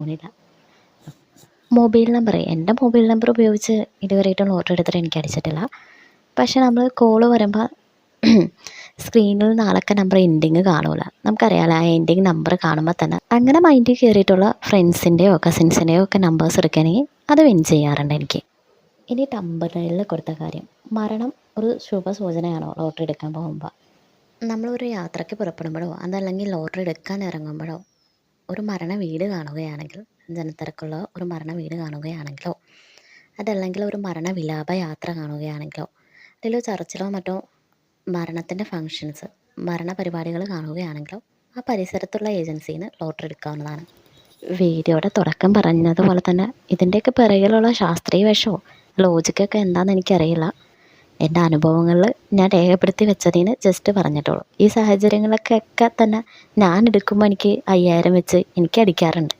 തോന്നിയില്ല mobile number എന്റെ mobile number ഉപയോഗിച്ച് ഇതുവരെയായിട്ടും ഓർഡർ എടുത്തിട്ട് എനിക്ക് അടിച്ചിട്ടില്ല. പക്ഷേ നമ്മൾ കോൾ വരുമ്പോൾ സ്ക്രീനിൽ നാളൊക്കെ നമ്പർ എൻഡിങ് കാണൂല. നമുക്കറിയാലോ ആ എൻഡിങ് നമ്പർ കാണുമ്പോൾ തന്നെ അങ്ങനെ മൈൻഡിൽ കയറിയിട്ടുള്ള ഫ്രണ്ട്സിന്റെയോ കസിൻസിന്റെയോ ഒക്കെ നമ്പേഴ്സ് എടുക്കുകയാണെങ്കിൽ അത് വിൻ ചെയ്യാറുണ്ട് എനിക്ക്. ഇനി ടമ്പറിൽ കൊടുത്ത കാര്യം. മരണം ഒരു ശുഭ സൂചനയാണോ ലോട്ടറി എടുക്കാൻ പോകുമ്പോൾ നമ്മളൊരു യാത്രയ്ക്ക് പുറപ്പെടുമ്പോഴോ അതല്ലെങ്കിൽ ലോട്ടറി എടുക്കാൻ ഇറങ്ങുമ്പോഴോ ഒരു മരണ വീട് കാണുകയാണെങ്കിൽ ജനത്തിരക്കുള്ള ഒരു മരണ വീട് കാണുകയാണെങ്കിലോ അതല്ലെങ്കിൽ ഒരു മരണ വിലാപ യാത്ര കാണുകയാണെങ്കിലോ അതിലോ ചർച്ചിലോ മറ്റോ മരണത്തിന്റെ ഫങ്ഷൻസ് മരണ പരിപാടികൾ കാണുകയാണെങ്കിലോ ആ പരിസരത്തുള്ള ഏജൻസിയിൽ നിന്ന് ലോട്ടറി എടുക്കാവുന്നതാണ്. വീഡിയോയുടെ തുടക്കം പറഞ്ഞതുപോലെ തന്നെ ഇതിന്റെയൊക്കെ പിറകിലുള്ള ശാസ്ത്രീയ വശമോ ലോജിക്കൊക്കെ എന്താണെന്ന് എനിക്കറിയില്ല. എന്റെ അനുഭവങ്ങളിൽ ഞാൻ രേഖപ്പെടുത്തി വെച്ചതിന് ജസ്റ്റ് പറഞ്ഞിട്ടുള്ളൂ. ഈ സാഹചര്യങ്ങളൊക്കെ ഒക്കെ തന്നെ ഞാൻ എടുക്കുമ്പോൾ എനിക്ക് അയ്യായിരം വെച്ച് എനിക്ക് അടിക്കാറുണ്ട്.